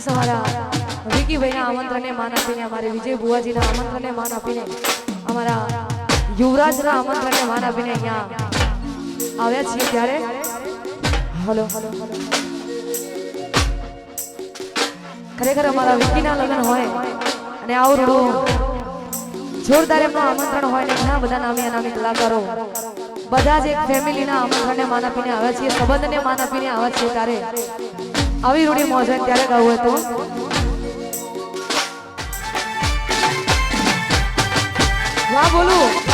ખાસ અમારા વિકીભાઈના આમંત્રણને માન આપીને, અમારે વિજય બુવાજીના આમંત્રણને માન આપીને, અમારા યુવરાજના આમંત્રણને માન આપીને અહીંયા આવ્યા છીએ ત્યારે. હલો હલો હલો ખરેખર અમારા વિકીના લગ્ન હોય અને આવડું જોરદાર એમનું આમંત્રણ હોય ને ઘણા બધા નામી અનામી કલાકારો બધા જ એક ફેમિલીના આમંત્રણને માન આપીને આવ્યા છીએ, સંબંધને માન આપીને આવ્યા છીએ ત્યારે. આવી રૂડી મોજન ત્યારે ગાવું હતું. વાહ બોલું.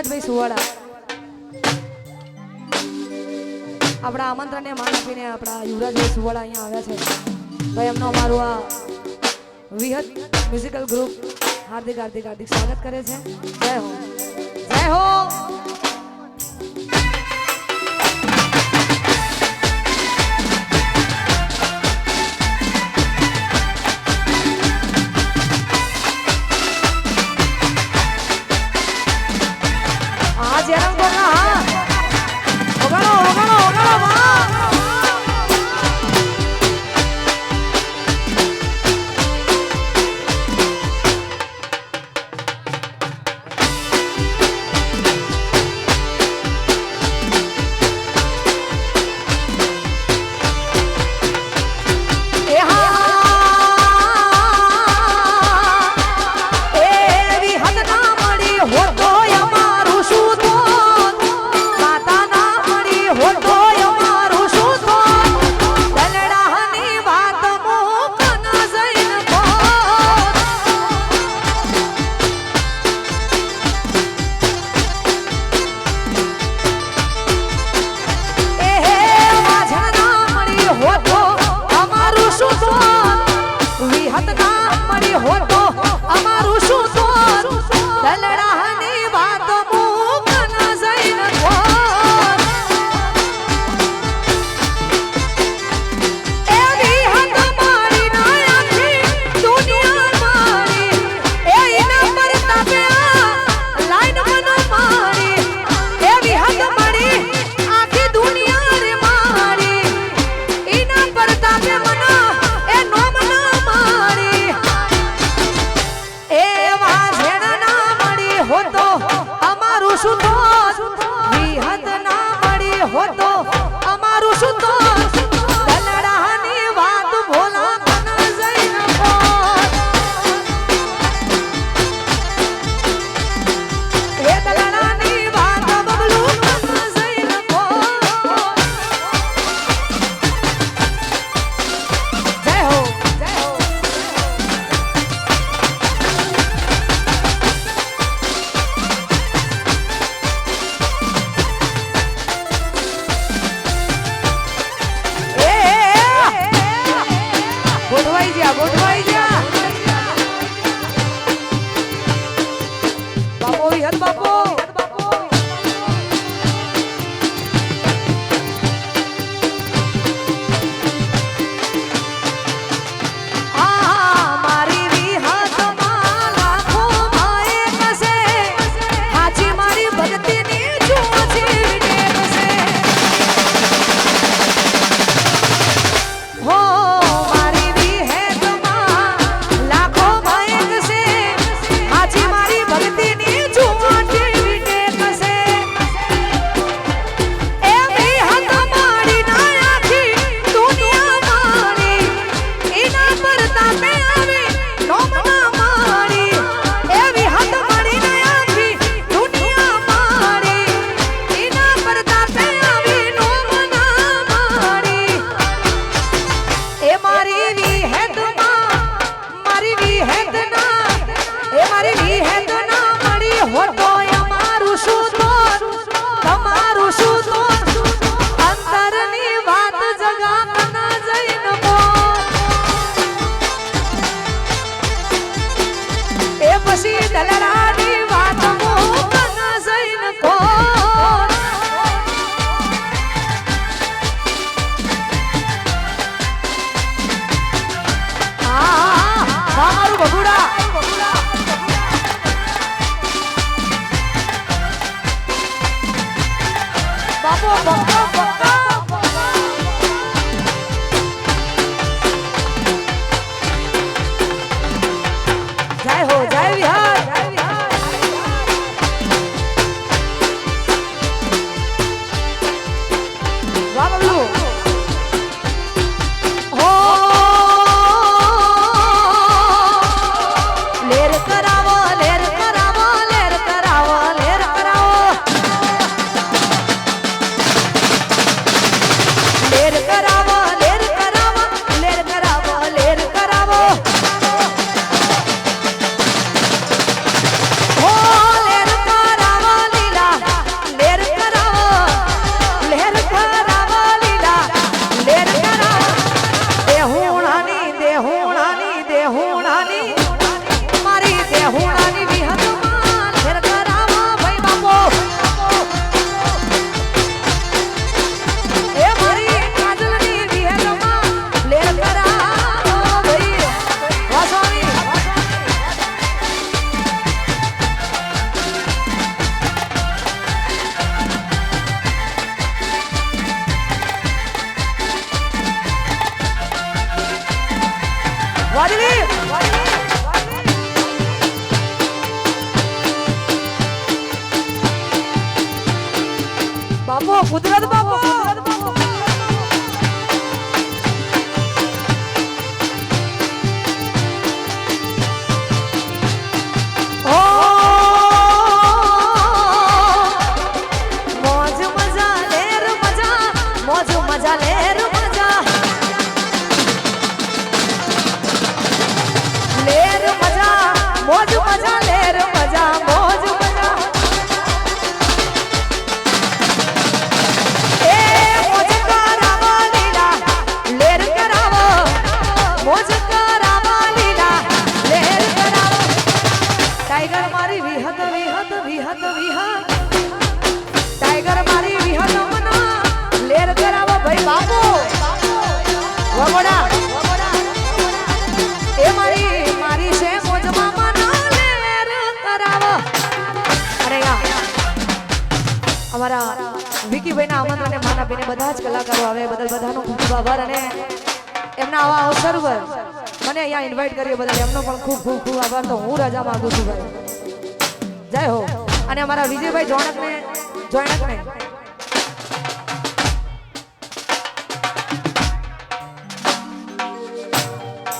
યુવરાજભાઈ સુવાળા આપણા આમંત્રણને માન આપીને આપણા યુવરાજભાઈ સુવાળા અહીંયા આવ્યા છે. ભાઈ, એમનો અમારું આ વિહત મ્યુઝિકલ ગ્રુપ હાર્દિક હાર્દિક હાર્દિક સ્વાગત કરે છે. જય હો. જય હો. ટાઈગર મારી વિહત વિહત વિહત વિહત. ટાઈગર મારી વિહત મના લેર કરાવો ભાઈ બાપો. વગોડા એ મારી મારી છે મોજમાં મના લેર કરાવો. અરે અમારા વિકીભાઈના આમંત્રણને માના બેને બધા જ કલાકારો આવે, બદલ બધાનો ખૂબ ખૂબ આભાર અને એમના આવા અવસર પર મને અહીંયા ઇન્વાઇટ કરીએ બધા એમનો પણ ખૂબ ખૂબ ખૂબ આભાર. તો હું રજા માગું છું ભાઈ. જય હો. અને અમારા વિજયભાઈ જોણકને જોણકને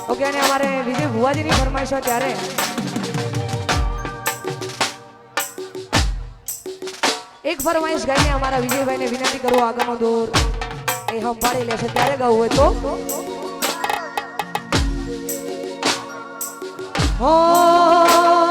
ઓકે, અને અમારે વિજય ભુવાજીની ફરમાઈશ હોય ત્યારે. એક ફરમાઈશ ગઈને અમારા વિજયભાઈને વિનંતી કરું, આગળનો દોર એ સંભાળી લેશે. ત્યારે ગાવું હોય તો. Oh.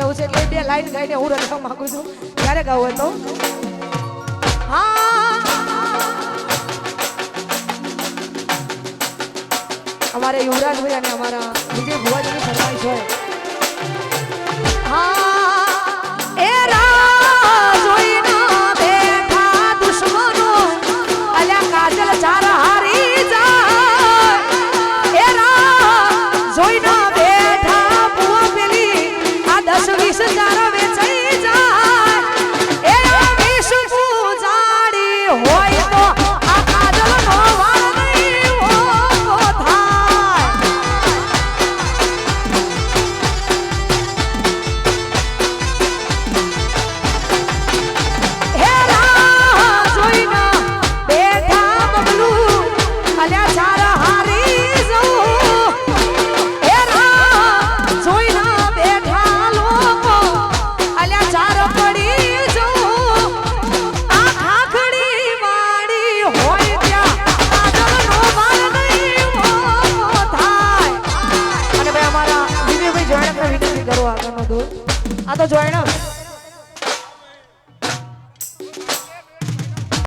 કેવું છે એટલે બે લાઈન ગાઈને હું રચવા માંગુ છું. ક્યારે ગાવું તો? હા. અમારે યુવરાજભાઈ અને અમારા વિજય ભુવાજીની ફરમાઈશ હોય